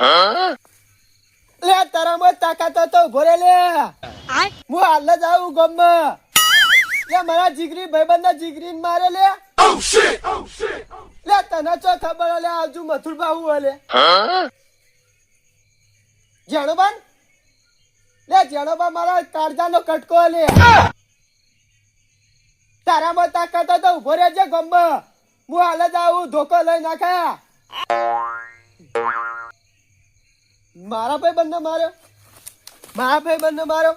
લે તારામાં તાકાત હોય તો ઊભો રે લે. હું હાલ જ આવું ગમમાં. લે મારા જીગરી ભાઈબંધના જીગરી મારે લે. લે તને ચો ખબર લે આજુ મથુર બાહુ હે લે. જેણોબાન? લે જેણોબા મારા કાળજાનો કટકો હે લે. તારામાં તાકાત તો ઊભો રહેજે ગમ હું હાલ જ આવું ધોકો લઈ નાખ્યા. મારા ભાઈ બંને માર્યો? મારા ભાઈ બંને માર્યો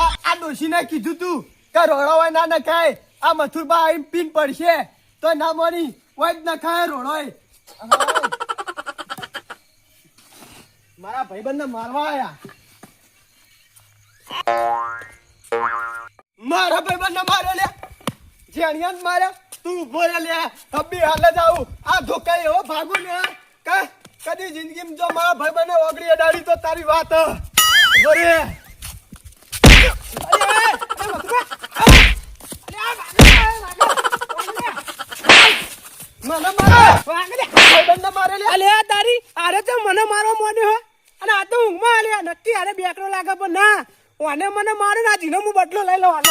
આ આ ડોશીને કીધું તું કે રોડોવાય ના નખાય. આ મથુરબા આવીને પીન પડશે. તો ના મળી કોઈ જ નખાય રોડોય મારા ભાઈબંધને મારવા આયા. મારા ભાઈબંધને મારે લે. જેણિયા જ માર્યો. તું ઊભો રે લે. હબ્બી હાલે જ આ ધોકાઈ એવો ભાગુ ને કે કદી જિંદગીમાં જો મારા ભાઈબંધને ઓગળી અડાડી તો તારી વાત. મારે. મારે તો મને મારો માંડ્યો અને આ તો ઊંઘમાં આલે નક્કી આરે બેકરો લાગે પણ ના. ઓને મને મારે ના જીનો હું બદલો લઈ લઉં હાલ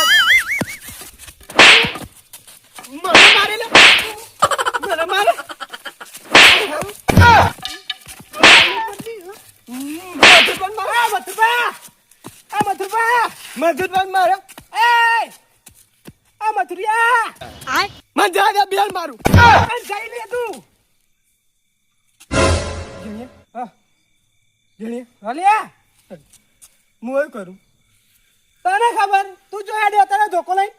મને મારે લે મને મારે મધુરભાઈ મારે એ આ મથુરિયા મને જા જા બેલ મારું જઈ લે તું હા જણીએ હલ્યા હું એવું કરું તને ખબર? તું જો હેડ્યો તને ધોકો લઈ.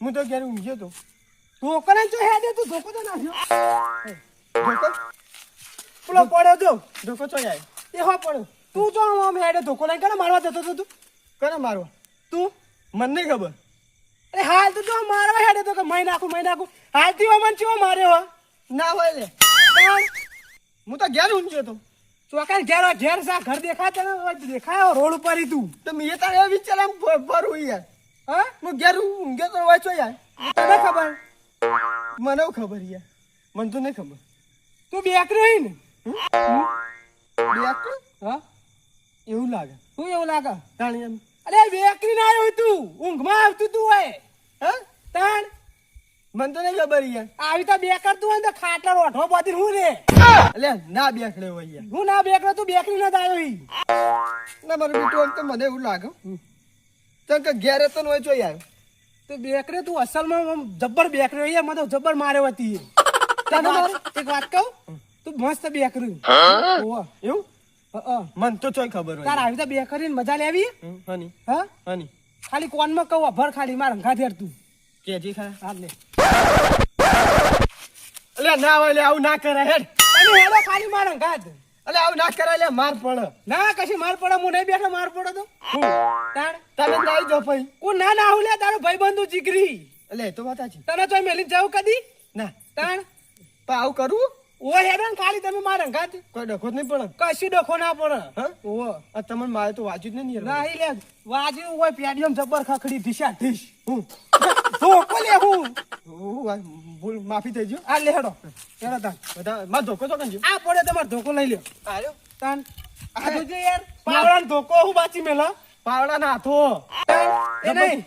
હું તો ઘેર ઊંઘ્યો તો. ધોકો લઈ જો હેડ્યો તું ધોકો તો નાખ્યો. ધોકો? પેલો પડ્યો જો. ધોકો ચો જાય એ હો પડ્યો. તું જો આમ હેડ્યો ધોકો લઈ કને મારવા જતો હતો તું? કને મારવા? તું? મને નહીં ખબર. અરે હાલ તું જો મારવા હેડે તો કે મહી નાખું મહી નાખું. હાલથી મને ચેવો માર્યો ના હોય લે. હું તો ઘેર ઊંઘ્યો તો. ચોકાઈ ઘેર ઘેર સા ઘર દેખાય તને હોય રોડ ઉપર તું. તો મેં તારે એ વિચાર આમ ફરું યાર. હા? હું ઘેર ઊંઘ્યો તો હોય છો યાર. તને ખબર? મને ખબર યાર. મને તો નહીં ખબર. તું બેકરી હોય ને? બે હા? એવું લાગે. તું એવું લાગે? તાણી અરે બેકરી ના આવ્યો તું. ઊંઘમાં આવતું તું હોય. હા? તાણ? મને તો નહીં ખબર યાર. આવી તો બે કરતું હોય ને તો ખાટલા રોઠો બાંધી હું રે. એટલે ના બેકડે હોય યાર. હું ના બેકડે તું બેકરી ના જ આવ્યો ઈ. ના મારું બેટું તો મને એવું લાગે. તો કે ઘેરે તો ને હોય છો યાર તો બેકરે તું અસલમાં જબ્બર બેકરી હોય મને તો જબ્બર માર્યો હતી તને વાત- એક વાત કહું? તું મસ્ત બેકરી. ઓહો. એવું? મન. તો ચોય ખબર તાર હોય આવી તો બેકરીને મજા લેવી? હની. હા? હની. ખાલી કોનમાં કહું અભર ખાલી માર અંગા થેર તું. કેજી ખા હાલ લે. એટલે ના હોય લે આવું ના હેડ. હેડો ખાલી માર અંગા જ. આવું ના કરાય લે માર પડે. ના કશી માર પડે? હું નહીં બેઠો માર પડે તો. તાણ? તમે નાઈ જો ભાઈ. ના ના હું લે તારો ભાઈબંધુ જીગરી. એ તો વાત તને તો મેલીને જાવ કદી? ના. તાણ? પણ આવું કરવું ઓ હેડો ને ખાલી તમે માર અંગા કોઈ ડખો નહીં પડે. કશું ડખો ના પડે. હા? ઓહો આ તમને મારે તો વાજુ જ નહીં ના યાર. લે. વાજ્યું હોય પેડિયમ જબ્બર ખખડી ઢીસા ઢીસ હું? ધોકો લે હું. હું ભૂલ માફી થઈ ગયો. આ લે હેડો. હેડો તાન. બધા માર ધોકો તો કંજો આ પડે તમારે ધોકો લઈ લ્યો. આર્યો તાન આ જોજે યાર. પાવડાનો ધોકો હું બાચી મેલા પાવડા ના હાથો. એ નહીં.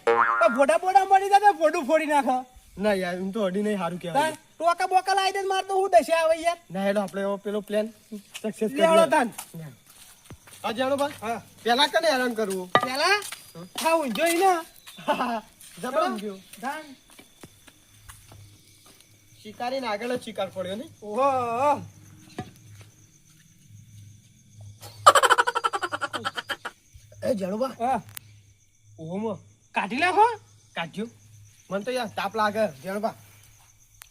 ભોડા ભોડા મળી જાય તો ફોડી નાખો. ના યાર હું તો અડી નહીં સારું કેવાય કહેવાય ટોકા બોકા લાવી દે મારે તો હું દશે આવે યાર? ના હેડો આપણે પેલો પ્લાન સક્સેસ કરી હેડો તાન. આ જાણો બા હા. પેલા કને હેરાન કરવું? પેલા ખાવું જોઈ ના. જબર. ગયો તાન. શિકારીને આગળ જ શિકાર પડ્યો ને ઓહો. એ જાણો બા હા. ઓહો કાઢી નાખો. કાઢ્યો. મને તો યાર તાપ લાગે. જાણો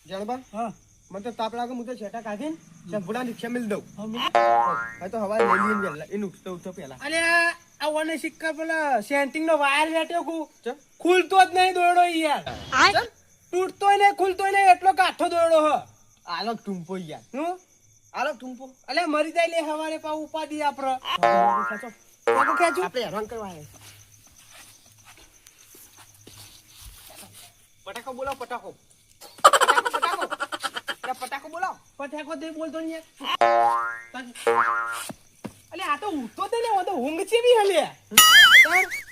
જાણબા? હા. મને તો તાપ લાગે છેટા કાઢીને ચંપુડા રિક્ષા મિલ દઉં. હા તો હવા લઈ લઈને પહેલા એને ઉઠતો ઉઠતો પહેલા. અરે આ વને સિક્કા પેલા સેન્ટિંગ નો વાયર લેટ્યો કુ. ખુલતો જ નહીં દોડો યાર. તૂટતો નહીં ખુલતો નહીં એટલો કાઠો દોડો હ. આલો ટૂંપો યાર. હું? આલો ટૂંપો. અલે મરી જાય લે હવારે પા ઉપાડી આપરો ખેંચો ખેંચો. આપણે હેરાન કરવા પટાકો બોલાવ પટાકો પટાકો બોલાવ પટાકો તે બોલતો નહીં. અલે આ તો ઉઠતો નહીં લે, તો ઊંઘ ચેવી હલે.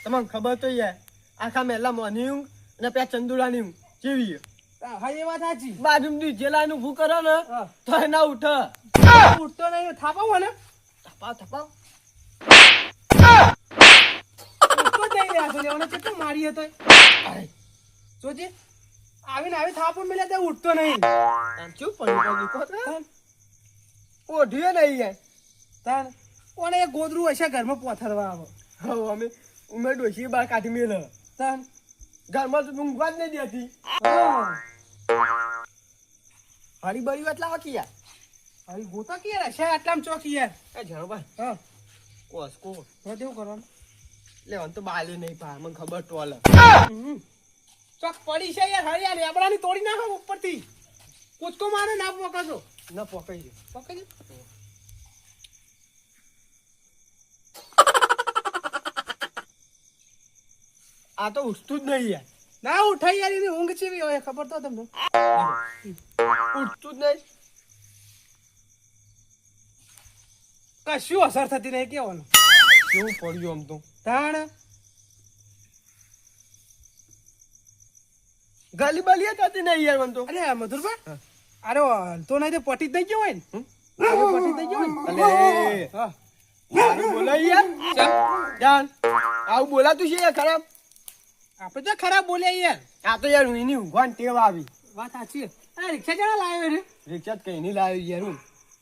તમને ખબર તો યાર આખા મેલા મોની ઊંઘ અને પેલા ચંદુડાની ઊંઘ કેવી હા એ વાત સાચી. બાજુમાંથી જેલાનું ભૂ કરો ને. તો એના ના ઉઠે ઉઠતો નહીં થાપાવો ને થપાવ થપાવ. ઉઠતો જઈ રહ્યા છો તો લેવાનો મારી હતો જોજે. આવીને આવી થાપો મિલે તો ઉઠતો નહીં. આમ ચૂપ પડી તો. ઓઢીએ નહીં યાર. કોને એ ગોદરું હશે ઘરમાં પોથરવા આવો. હવે અમે ઉમેર ડોશી બહાર કાઢી મેલ. તાણ ઘરમાં તો ઊંઘવા જ નહીં દેતી. હરી બરી વાત લાવો કે યાર? હરી ગોતા કે યાર? હશે આટલામાં ચોકી યાર. એ જાણો ભાઈ હા. કોસ કો હવે દેવું કરવાનું. લેવાનું તો બાલ્યું નહીં પા મને ખબર ટોલ. હમ. ચોક પડી છે યાર હરિયા લેબડાની તોડી નાખો ઉપરથી. કૂદકો મારે ના પોકજો ના પોકાઈ જો પોકાઈ જો આ તો ઉઠતું જ નહીં યાર. ના ઉઠાઈ યાર એની ઊંઘ ચીવી હોય ખબર તો તમને. ઉઠતું જ નહીં. કશું અસર થતી નહીં કેવાનું? કેવું પડ્યું આમ તો? તાણ. ગાલી બાલી થતી નહીં યાર મન તો. અરે મધુરભાઈ. અરે તો નહીં તો પટી થઈ ગયો હોય ને? પટી થઈ ગયો હોય બોલાય યાર. જાન આવું બોલાતું છે યાર ખરાબ? આપણે તો ખરાબ બોલ્યા યાર. આ તો યાર એની ઊંઘવાની ટેવ આવી. વાત સાચી આ રિક્ષા જણા લાવ્યો રે રિક્ષા જ કઈ નહીં લાવી યાર હું.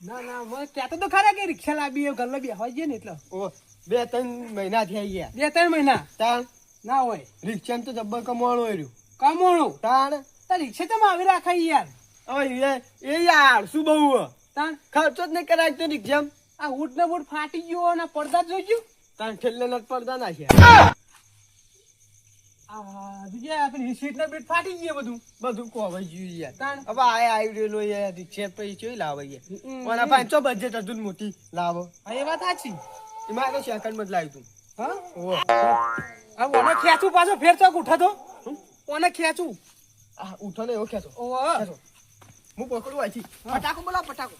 ના ના મને કહેતો તો ખરા કે રિક્ષા લાવી ગલ્લો બે હોય છે ને એટલે. ઓ બે ત્રણ મહિના થઈ ગયા. બે ત્રણ મહિના? તાણ ના હોય. રિક્ષા તો જબ્બર કમાણો રહ્યું. કમોણું. તાણ. તારી રિક્ષા તમે આવી રાખાય યાર. હવે એ યાર શું બહુ તાણ. ખર્ચો જ નહીં કરાય તો રિક્ષા આ ઊંટ ને બૂટ ફાટી ગયો અને પડદા જોઈ ગયું. તાણ છેલ્લે નટ પડદા ના છે બીજા આપણી સીટ ને બીટ ફાટી ગયું બધું. બધું કોવાઈ ગયું યાર. તાણ. હવે આ આવી રહેલો યાર રિક્ષા પછી ચોઈ લાવે યાર પાંચસો બજેટ હતું મોટી લાવો. હા એ વાત સાચી. એમાં તો સેકન્ડમાં જ લાવ્યું તું. હા. આ ખેંચું પાછો ફેર ચોક ઉઠાતો. ઓને ખેંચું. આ ઉઠો ને એવો ખેંચો. ઓહો. હું પકડું અહીંથી. પટાકો બોલાવ પટાકો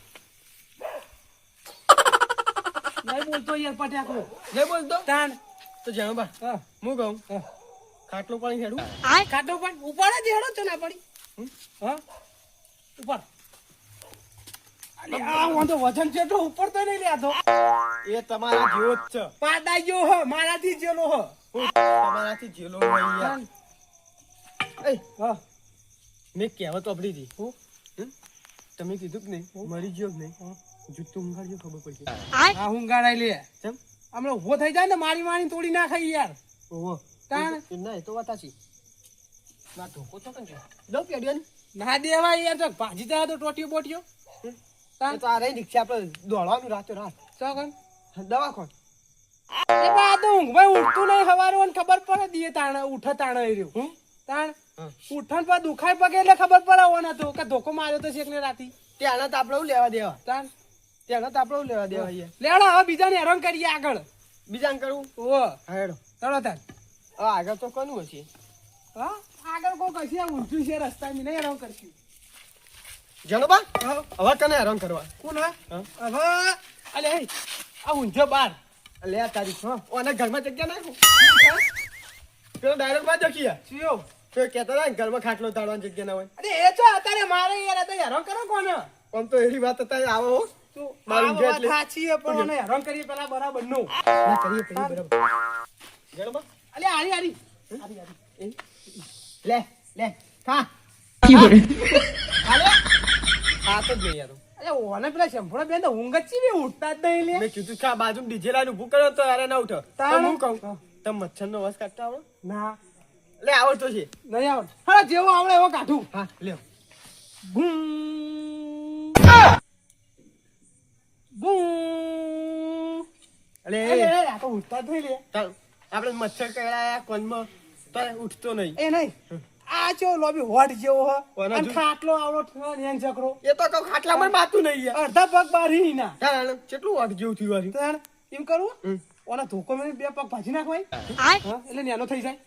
નહીં બોલતો યાર પટાકો નહીં બોલતો? તાણ. તો જાણો બા. હું. કહું? ખાટલો પાણી હેડું? આ ખાટલો પાણી ઉપાડે જ હેડો તો ના પડી? હા? ઉપર. વજન છે તો ઉપર તો નહીં લેતો. એ તમારા જેવો જ છે. પાડા ગયો હ મારાથી જેલો હ. હું તમારાથી જેલો હોય યાર. એ હા મેં કહેવત વાપરી હતી. હું? તમે કીધું કે નહીં? મરી ગયો કે નહીં? જૂતું ઊંઘાડજો ખબર પડશે આ ઊંઘાડાઈ લે. ચમ? હમણાં ઊભો થઈ જાય ને મારી મારી તોડી નાખાય યાર. ઓહો. તાણ. ના એ તો વાત સાચી. ના ધોકો તો કંઈ દઉં પેડિયો ના દેવાય યાર તો ભાજી જાય તો ટોટીઓ બોટીઓ. તાણ. તો આ રહી રિક્ષા આપણે દોડવાનું રાતો રાત. ચોકન દવા ખોટ એ બા તો ઊંઘમાં ઉઠતું નહીં હવારે ખબર પડે દીએ તાણ ઉઠે તાણ એ રહ્યું. હું તાણ. ઉઠણ પર દુખાય પગે એટલે ખબર પડે તો કે ધોકો માર્યો તો શેકને રાતી. ત્યાંના તો આપણે લેવા દેવા? તાણ ત્યાંના તો આપણે લેવા દેવા લેડો હવે બીજાને હેરાન કરીએ આગળ. બીજાને કરવું ઓ હેડો. તળો તાણ. હવે આગળ તો કોનું હશે? હા? આગળ કો કશી આ ઊંધું છે રસ્તા નહીં હેરાન કરશું જાણો હવે કને હેરાન કરવા. કોણ હા? હા? હવે અલે આ ઊંધો બાર. લે તારી છો ઓને ઘરમાં જગ્યા નાખું? પેલો ડાયરેક્ટમાં જખીયા ચિયો તો એ કહેતા હતા ને ઘરમાં ખાટલો તાળવાની જગ્યા ના હોય. અરે એ છો અત્યારે મારે યાર આ તો હેરાન કરો કોને આમ તો એની વાત અત્યારે આવો તું મારું આ એટલે- સાચી પણ મને હેરાન કરીએ પેલા બરાબરનું ના કરીએ કરીએ બરાબર. જાણો અલે હારી હારી. હારી હારી. લે લે ખા. હાલે ખા તો જ યાર. અરે ઓને પેલા શંભુડા બેન તો ઊંઘ જ ઉઠતા જ નહીં લે. મેં કીધું ખા બાજુ ડીજેલા નું ભૂખ તો અરે ના ઉઠો. તો હું કહું. તમે મચ્છર નો વસ કાઢતા આવડો? ના. લે આવડતો છે નહીં આવડ. હા જેવો આવડે એવો કાઢું. હા લ્યો. બૂમ બૂમ અલે. અરે અરે, આ તો ઉઠતા જ લે. આપણે મચ્છર કહેવાયા કોનમાં તો ઉઠતો નહીં. એ નહીં. આ ચો લોબી હોટ જેવો હ. અને ખાટલો આવડો થયો ને એન ચકરો એ તો કહું ખાટલામાં બાતું નહીં અડધા પગ બારી ના. કેટલું વાટ જેવું થયું વારી એમ કરવું હમ. ઓના ધોકો મેં બે પગ ભાજી નાખવાય? એટલે નેનો થઈ જાય.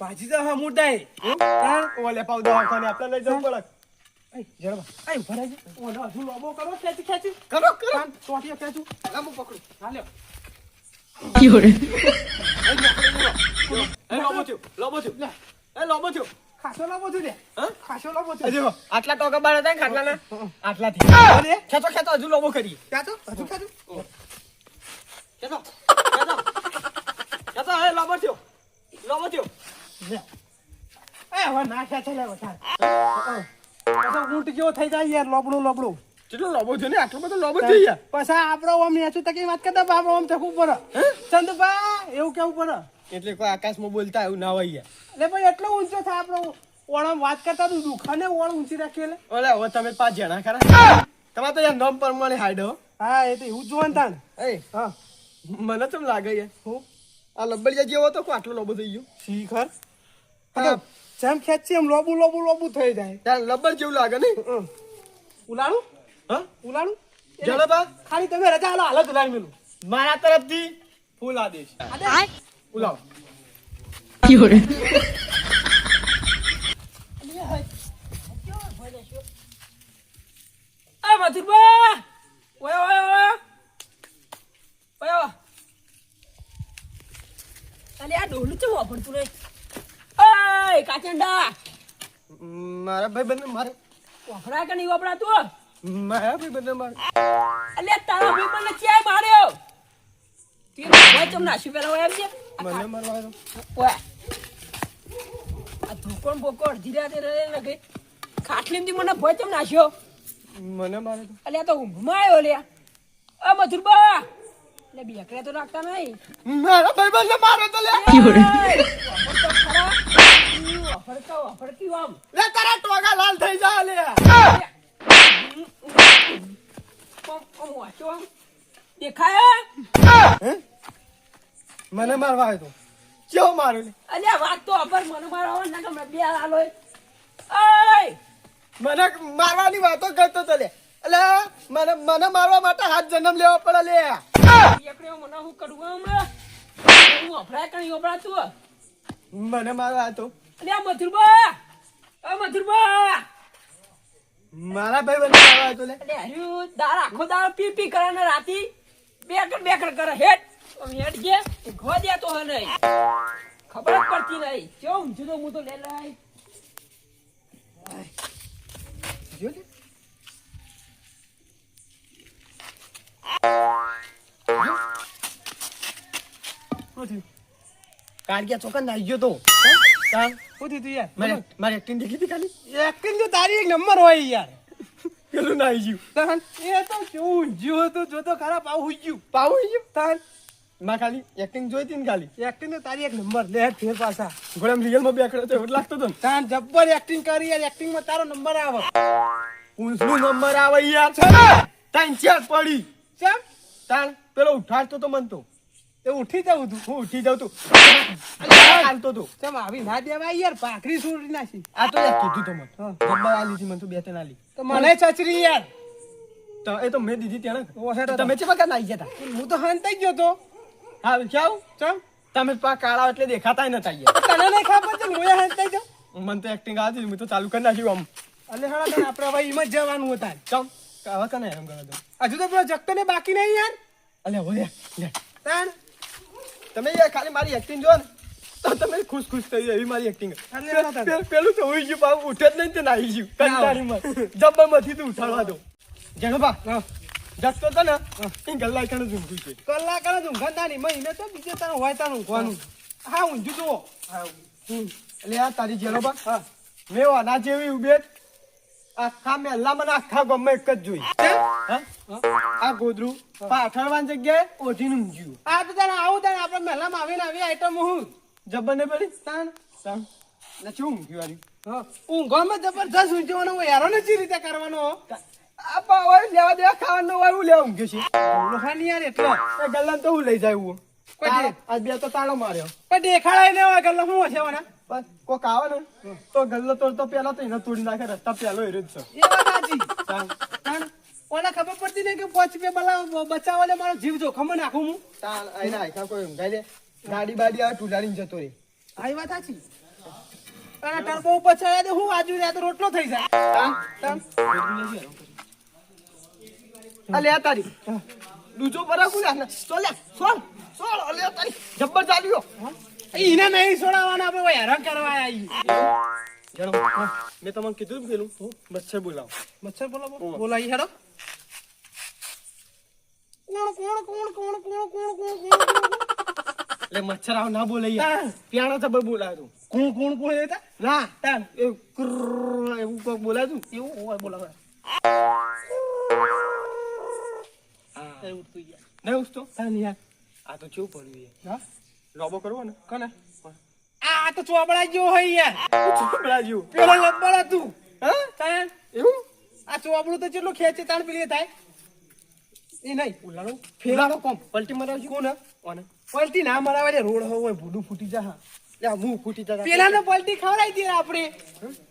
ભાજી ઓલે પાવ દવાખાને આપણે લઈ જવું પડે. આય. હજુ લોબો કરો, ખેંચી, ખેંચી. કરો કરો. ચોટીઓ ખેંચું. લાંબુ પકડું. હા, લ્યો. એ લોબો થયો લોબો થયો. એ લોબો થયો. ખાસો લોબો છું લે. હા? ખાસો લોબો છું. હજુ આટલા ટોકા બાર હતા ને ખેંચો ખેંચો હજુ લોબો ક્યાં તો? હજુ ખેંચું? લોબો થયો. લોબો થયો. એ, હવે ના ખેંચે લે વધારે. ઊંટ જેવો થઈ જાય યાર લોબડું લોબડું. કેટલો લોબો થયો ને? આટલો બધો લોબો થઈ ગયા પછી આપણો આમ નેચું તકી વાત કરતા બાપા આમ ચખવું પડે. ચંદુભા એવું કેવું પડે? એટલે કોઈ આકાશમાં બોલતા એવું ના હોય યાર. એટલે ભાઈ એટલો ઊંચો થાય આપણો. ઓળમ વાત કરતા તું દુખાને ઓળ ઊંચી રાખી એટલે ઓલે હવે તમે પાંચ જણા ખરા. તમારે તો યાર નામ પ્રમાણે હાઈડ હા. એ તો એવું જોવાનું તાણ. એ. હા. મને તો લાગે યાર? હું. આ લબ્બડિયા જેવો તો આટલો લોબો થઈ ગયો. શીખર? હા. જેમ ખેંચી એમ લોબુ લોબુ લોબુ થઈ જાય. ત્યાં લબ્બર જેવું લાગે નહીં. ઉલાડું હા? ઉલાડું જાણો બા ખાલી તમે રજા હાલો હાલત ઉલાળી મેલું. મારા તરફથી ફૂલ આદેશ. ઉલાવો આ મથુરબા ઓય ઓય ઓય ઓય ઓય અલે આ ડોલું ચમ એ કાચંડા. મારા ભાઈ બંને મારે. વાપરા કે નહીં વાપરાતું મારા ભાઈ બંને મારે. અલે તારા ભાઈ બંને ચાય માર્યો? તે ભાઈ તમને નાસી પેલા ઓય છે. મને મારવાનો. ઓય. આ ધોકોણ બોકોણ ધીરે ધીરે રે ગઈ. ખાટલીમાંથી મને ભાઈ તમને નાસ્યો. મને મારે તો. અલે તો ઊંઘમાં આવ્યો લ્યા અ મથુરબા બેકરે તો રાખતા નહીં. મારા ભાઈ બંને મારે તો લે. ઈ વાપરતો આમ? લે તારા ટોગા લાલ થઈ જા લે. દેખાય મને મારવા આવ્યો તો. કેવો માર્યો અલ્યા વાત તો અપર મને મારવા ના ગમે બે હાલો મને મારવાની વાતો કરતો તો લે. એટલે મને મને મારવા માટે હાથ જન્મ લેવા પડે લે. એકડે મને હું કરું હમણાં? હું અફડાય કણી અફરાતું મને મારવા તો અલ્યા મથુરબા અ મથુરબા મારા ભાઈ બને મારવા તો લે. અલે હર્યું દાળ આખો દાળ પી પી કરે ને રાતી. બેકડ બેકડ કરે હેટ હેટ ગે ઘો દે તો હે નહીં. ખબર જ પડતી નહીં. ઊંધું તો હું તો લે લાય જો લે. કાળિયા ચોકન નાઈ ગયો તો તાણ શું થયું યાર મારે મારે એક્ટિંગ દેખી હતી ખાલી એક્ટિંગ તો તારી એક નંબર હોય યાર પેલું નાઈ ગયું એ તો કેવું ઊંઘ્યું હતું જોતો ખરા પાવ હુઈ ગયું પાવું ગયું તાનમાં ખાલી એક્ટિંગ જોઈ હતી ને ખાલી એક્ટિંગ તો તારી એક નંબર લે ફેર પાછા રિયલમાં બેકડો તો એવું લાગતો હતો તાન જબ્બર એક્ટિંગ કરી યાર એક્ટિંગમાં તારો નંબર આવે ઊંચનો નંબર આવે યાર તાન ચાર પડી ચમ તાણ પેલો ઉઠાડતો તો મન તો. એ ઉઠી જાઉં તું હું ઉઠી જાઉં તું. ચાલતો તો. ચમ આવી ના દેવાય યાર ભાખરી સુરી નાખી. આ તો યાર કીધું તો મને. ગબ્બર આ લીધી મને તો બે ત્રણ આલી. તો મને ચચરી યાર. તો એ તો મેં દીધી ત્યાં તમે છે બકા નાઈ જતા? હું તો હંતાઈ ગયો તો. હા ક્યાં ચમ. તમે પા કાળા એટલે દેખાતા નતા યાર. તને નહીં ખબર છે હું હંતાઈ ગયો? મને તો એક્ટિંગ આવતી હતી, તો ચાલુ કરી નાખ્યું આમ. અને હા આપણે હવે એમ જ જવાનું હતા ચમ. હવે કને એમ કરવા દો હજુ તો પેલો જગતો ને બાકી નહીં યાર? અલે હોય તાણ. તમે યાર ખાલી મારી એક્ટિંગ જો ને તો તમે ખુશ ખુશ થઈ જાય એવી મારી એક્ટિંગ પેલું તો હોઈ ગયું પાછું ઉઠે જ નહીં તે નાહી ગયું. કંટાળીમાં. જબ્બરમાંથી તું ઉઠાડવા દો જેનો બા જગતો તો ને એ કણ ઝૂંકું છે. કલાક કરે તું ગંદાની મહિને તો બીજે તારું હોય તારું ઊંઘવાનું. હા. ઊંધું જુઓ. એટલે આ તારી જેનો બા હા. મેં ના જેવી ઉભેટ આખા મેલ્લા મને આખા ગમે એક જ જોઈ. આ ગોદરું પાછળવાની જગ્યાએ ઊંઘ્યું. આ તો તારે આવું તારે આપણે મહેલામાં આવીને આવી આઈટમ હું. ને પડી એટલે શું આની હા ઊંઘવામાં જબરજસ્ત ઊંઘવાનો હું હેરો ને રીતે કરવાનો? આ પાવર લેવા દેવા ખાવાનું હોય લેવા ઊંઘ્યું છે. લોહાની યાર એટલે. એ ગલ્લાને તો હું લઈ જાય હું બે તો તાળો માર્યો. પણ દેખાડાય ને હોય ગલ્લો શું હશે મને બસ કોક આવે ને તો ગલ્લો તોડતો પેલા તો એને તોડી નાખે રસ્તા પેલો જ છે. ઓને ખબર પડતી નહીં કે પાંચ રૂપિયા બલા બચાવવાને મારો જીવ નાખું હું? તાણ કોઈ ઊંઘાઈ લે? ગાડી બાડી આવે ટુલાડીને જતો રે. આ વાત સાચી. અને ટર્બો ઉપર ચડ્યા તો હું આજુ રહ્યા તો રોટલો થઈ જાય. આ લે તારી. દૂજો બરાબર લે સોલ સોલ આ લે તારી. જબ્બર ચાલ્યો. એને નહીં છોડાવવાના આપણે હેરાન કરવા આવી મેં તમને કીધું પેલું. મચ્છર બોલાવો. મચ્છર બોલાવો? બોલાવી હેડો. કોણ કોણ કોણ કોણ કોણ કોણ કોણ એટલે મચ્છર આવ ના બોલે પ્યાણો તો બોલાય તું. કોણ કોણ કોણ હતા ના. તાન. એવું કોક બોલાય તું? એવું હોય બોલાવે. નહીં ઉઠતું યાર. નહીં ઉઠતો? તાન યાર. આ તો કેવું પડ્યું યાર હા? લોબો કરવો ને? કોને? આ તો ચોબડા જેવો હોય યાર. ચોબડા જેવું પેલો લબ્બડ હતું. હા? તાન એવું? આ ચોપડું તો કેટલું ખેંચે તાણ પેલી થાય? એ નહીં ઉલાડો ફેરાડો કોમ. પલટી મરાવજો. કોને? ઓને પલટી ના મરાવે રે રોડ હોય ભૂડું ફૂટી જા. લે હું ફૂટી જા. પેલા ને પલટી ખવડાવી દે આપણે.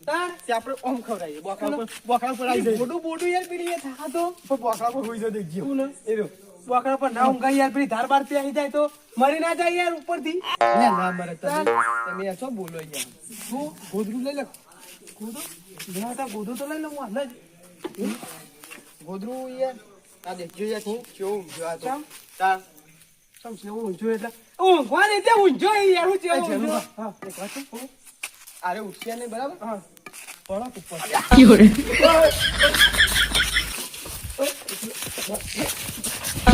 તાણ? તે આપણે ઓમ ખવડાવીએ. બોકડા પર બોકડા પર આવી જાય. બોડું બોડું યાર પેલી એ થા તો બોકડા પર હોઈ જાય દેખજો? એ રહ્યો. બોકડા પર ના ઊંઘાય યાર પેલી ધાર બાર પે આવી જાય તો મરી ના જાય યાર ઉપરથી. થી ના મરે તમે તમે આ શું બોલો યાર શું? ગોદરું લઈ લે ગોધરું ના તા ગોદો તો લઈ લઉં હાલ જ. ગોદરું યાર. આ દેખજો યાર હું કેવું ઊંઘ્યો આ તો. તા સમ છે ઊંઝો એટલે? ઊંઘવા ને ત્યાં ઊંઝો એ યાર હું એ જેવો હા. એક વાત કહું? આરે ઉઠ્યા નહીં બરાબર? હા. પડો ઉપર.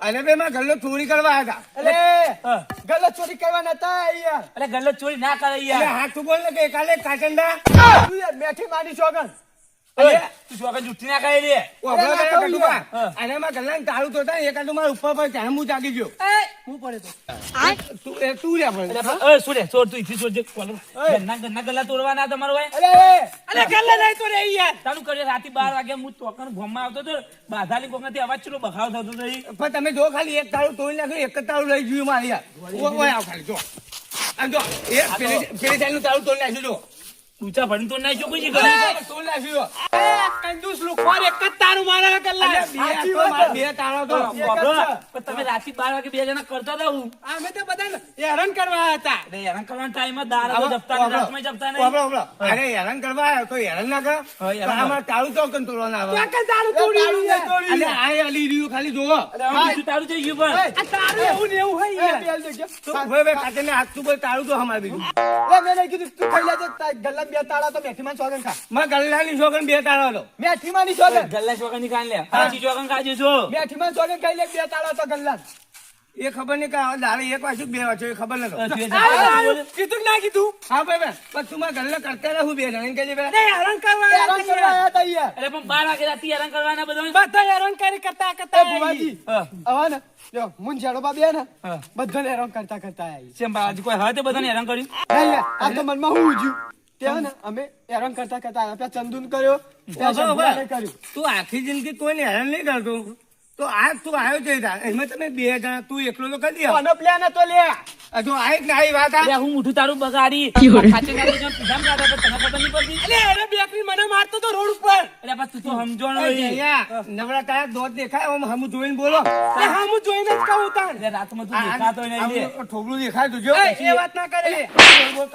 અરે બે માં ગલ્લો ચોરી કરવા હતા અરે ગલ્લો ચોરી કરવા નતા યાર અરે ગલ્લો ચોરી ના કરે યાર. હા તું બોલ ને કે કાલે કાચંડા. બેઠી મારી આગળ રાતે બાર વાગ્યા હું ચોકન ભોમમાં આવતો હતો. બાધાલી કોકનાથી અવાજ ચલો બખાવ થતો હતો પણ તમે જો ખાલી એક તાળું તોડી નાખ્યું એક જ તાળું લઈ ગયું મારી યાર. આવ ખાલી જો. આમ જો પેલી તાળું તોડી નાખ્યું જો. ઊંચા ભણ તો નાખ્યો કોઈ કરે તો નાખ્યો કંજૂસ લુખોર એક જ તારું મારા કલ્લા બે બે તારો તો. પણ તમે રાતી 12 વાગે બે જણા કરતા હતા હું. અમે તો બધા હેરાન કરવા હતા. અરે હેરાન કરવાનો ટાઈમ જ દારા જપતા ને રાતમાં જપતા ને ઓબળો ઓબળો અરે હેરાન કરવા આવ્યો તો હેરાન ના કર. અમાર તારું તો કંટ્રોલ ના આવે. કે તારું તોડી રહ્યું અને આ અલી રહ્યું ખાલી જોવો બીજું તારું થઈ ગયું પણ આ તારું એવું ને એવું હે એ બેલ દેજો તો હવે કાતે ને હાથ તું તારું તો હમાર બીજું લે મેં કીધું તું ખાઈ લેજે ગલ્લા ગલ્લા બે તાળા તો મેઠીમાં સોગન ખા. માં ગલ્લાની છોકરી બે તાળા હતો મેઠીમાં ની સોગન ગલ્લા ચોકન કાન લે. પાછી ચોકન કાઢી છો. મેઠીમાં સોગન ખાઈ લે બે તાળા તો ગલ્લા એ ખબર નહીં કે દાડે એક વાંચ્યું બે વાંચ્યું એ ખબર. કીધું ના કીધું? હા ભાઈ ભાઈ. પણ તું માં ગલ્લા કરતા રહું બે જણ કે હેરાન કરવા હેરાન કરવા આયા તા યાર એટલે પણ બાર વાગે રાતે હેરાન કરવાના બધા બધા હેરાન કરી કરતા કરતા એ ભુવાજી. હવે ને. જો મુન જેડોબા બે ને બધાને હેરાન કરતા કરતા આવી છે કોઈ તે બધાને હેરાન કર્યું? આ તો મનમાં હું ઉજ્યું. ત્યાં અમે હેરાન કરતા કરતા ત્યાં ચંદુન કર્યો. કર્યું તું આખી જિંદગી કોઈને હેરાન નહીં કરતો તો આ તું આવ્યો છે. એમાં તમે બે જણા તું એકલો તો કરી પ્લાન હતો લે જો આઈક ને આવી વાત આ. અરે હું મુઠું તારું બગાડી. ખાચે ના જો પીધામ કાઢા પર તને ખબર નહીં પડતી? અલે અરે બેકરી મને મારતો તો રોડ ઉપર. અરે બસ તું તો સમજણ હોય. નવરા તારા દોત દેખાય આમ હમ જોઈને બોલો. અલે હમ જોઈને જ કહું તાન એટલે રાતમાં તું દેખાતો નહીં લે. આમ દેખાય તું જો. એ, વાત ના કરે.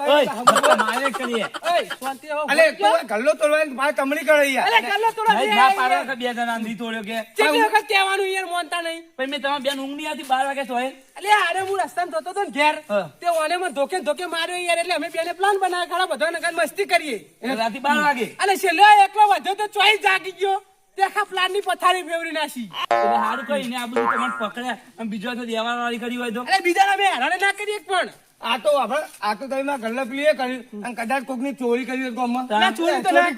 ઓય, મારે કરીએ. ઓય, શાંતિ હો. અલે તું ગલ્લો તોડવાની મારે તમણી કરે યાર અરે ગલ્લો તોડવા બે ના યાર. કે બે જણા ની તોડ્યો કે. કેટલી વખત કહેવાનું યાર મોનતા નહીં. પણ મેં તમારા બેન ઊંઘ નહીં આવતી બાર વાગે સોય અલે અરે હું રસ્તામાં જતો તો ને હા. તે ઓને માં ધોકે ધોકે માર્યો યાર એટલે અમે બેને પ્લાન બનાવ્યા ખરા બધા નગર મસ્તી કરીએ. રાતે બાર વાગે. અને છેલ્લો એકલો વધ્યો તો ચોઈ જાગી ગયો. દેખા પ્લાનની પથારી ફેવરી નાસી એટલે હારું કઈ ને આ બધું તમને પકડ્યા અને બીજો તો દેવા વાળી કરી હોય તો. અરે બીજાના બે હેરાને ના કરીએ એક પણ. આ તો આપણે આ તો તમે ગલ્લો પેલી એ કર્યું. અને કદાચ કોકની ચોરી કરી ગામમાં ચોરી તો ના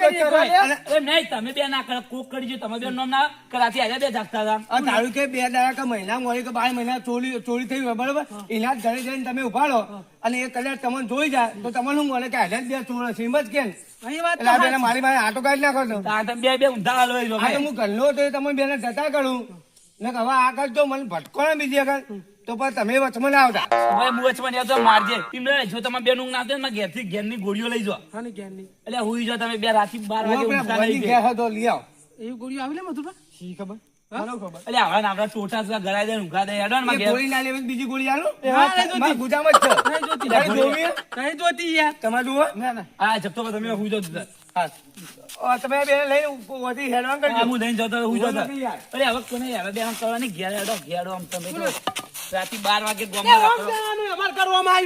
નહીં તમે બે ના કરો. કોક કરી જો તમે બે નામ ના કે આજે બે જાગતા હતા. તારું કે બે દાડા કે મહિના હોય કે બાર મહિના ચોરી ચોરી થઈ હોય બરોબર? એના ઘરે જઈને તમે ઉભાડો અને એ કદાચ તમને જોઈ જાય તો તમને શું મળે કે આજે બે ચોર છે એમ જ કેમ? આ મારી પાસે આટો કાઢી નાખો આ બે બે ઊંધા હાલો હું ગલ્લો તો તમે બેને જતા કરું. ને હવે આગળ કરજો મને ભટકો ને બીજી આગળ તો પણ તમે વચમાં ના આવતા. ભાઈ હું વચમાં યાદ મારજે ઇમરાન જો. તમે બે ઊંઘ ના આવતી ને ઘેરથી ઘેરની ગોળીઓ લઈ જાઓ. હા ને ઘેરની એટલે હુઈ જાઓ તમે બે રાતી બાર વાગે ઊંઘતા નહીં ઘેર હતો લઈ આવો. એવી ગોળીઓ આવી લે મધુબા શી ખબર? ને ને ના ના, ના ના તમે બે હેડવાન કરજો. હું લઈને જતો હું નથી અરે હવે કોને યાર? બે આમ કરવાની ઘેર હેડો ઘેડો આમ તમે. રાતે બાર વાગે કરવામાં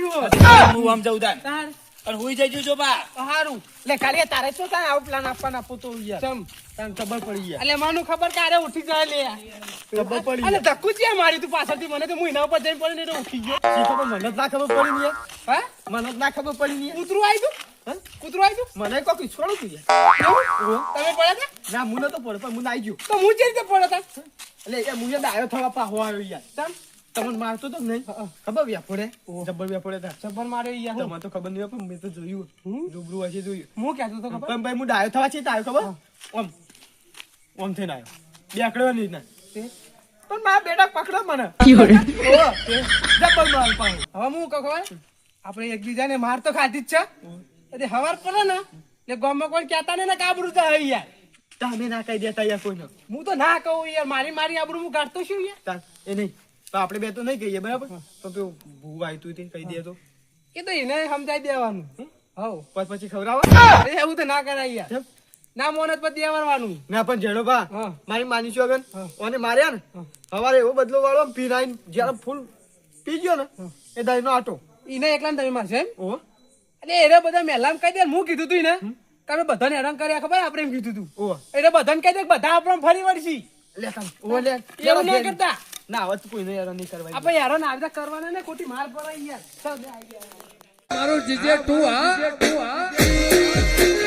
હું આમ જઉં તાર. તાર. અને હુઈ જઈજો જો બા. હારું. લે ખાલી તારે શું તારે આવું પ્લાન આપવાના આપું યાર? ચમ તને ખબર પડી ગયા એટલે માનું ખબર કે ઉઠી જાય લે. ખબર પડી અને ધક્કુ છે મારી તું પાછળથી. મને તો હું એના ઉપર જઈને પડીને એટલે ઉઠી ગયો. શી ખબર? મને ના ખબર પડી ને હે? મને ના ખબર પડી ને કૂતરું આવી ગયું? કૂતરું આવી તું મને કોક છોડું તું યાર. તમે પડ્યા ના હું નતો પડે પણ હું નાઈ ગયો. તો હું જે રીતે પડ્યા હતા એટલે એ મુજબ આવ્યો થોડા પાહો આવ્યો યાર. તમ તમને મારતો તો નહીં. ખબર વ્યાપોડે જબ્બર વ્યાપોડે તા જબર માર્યો યાર. હું. તમને તો ખબર નહીં પણ મેં તો જોયું. રૂબરૂ હશે જોયું. હું કહેતો તો ખબર? પણ ભાઈ હું ડાયો થવા છે તાયો ખબર? ઓમ. ઓમ થઈને આવ્યો બે આકડ્યો નહીં ના. તે- પણ મારા બેટા પકડો મને. જબર માર પાઉં હવે હું કહું ખબર? આપણે એકબીજાને માર તો ખાધી જ છે. એટલે હવાર પડે ને એટલે ગામમાં કોઈ કહેતા ને કાબરું થાય યાર. તમે ના કહી દેતા યાર કોઈને. હું તો ના કહું યાર મારી મારી આબરૂ હું કાઢતો છું યાર. એ નહીં. તો આપણે બે તો નહીં કહીએ બરાબર? તો પેલું ભૂ આવ્યું તે કહી દે તો. એ તો એને સમજાવી દેવાનું. હવ. પછી પછી એવું તો ના કરાય યાર. ના મોન જ પછી દેવાનું ના પણ જેડો ભા મારી માની છું અગન. ઓને માર્યા ને? સવારે એવો બદલો વાળો પીરાઈ જયારે ફૂલ પી ગયો ને એ દાઈ નો આટો. એને એકલા તમે મારશે એમ? ઓહો. એટલે એને બધા મેલામ કહી દે હું કીધું તું ને તમે બધાને હેરાન કર્યા ખબર આપણે એમ કીધું તું? ઓહો. એટલે બધાને કહી દે બધા આપણે ફરી વળશી. લે એવું નહીં કરતા. ના હવે કોઈ કોઈને હેરાન નહીં કરવા આપણે હેરાન આવી કરવાના ને ખોટી માર પડાય યાર. ચાલ બે ગયા. મારું જીજે તું હા તું હા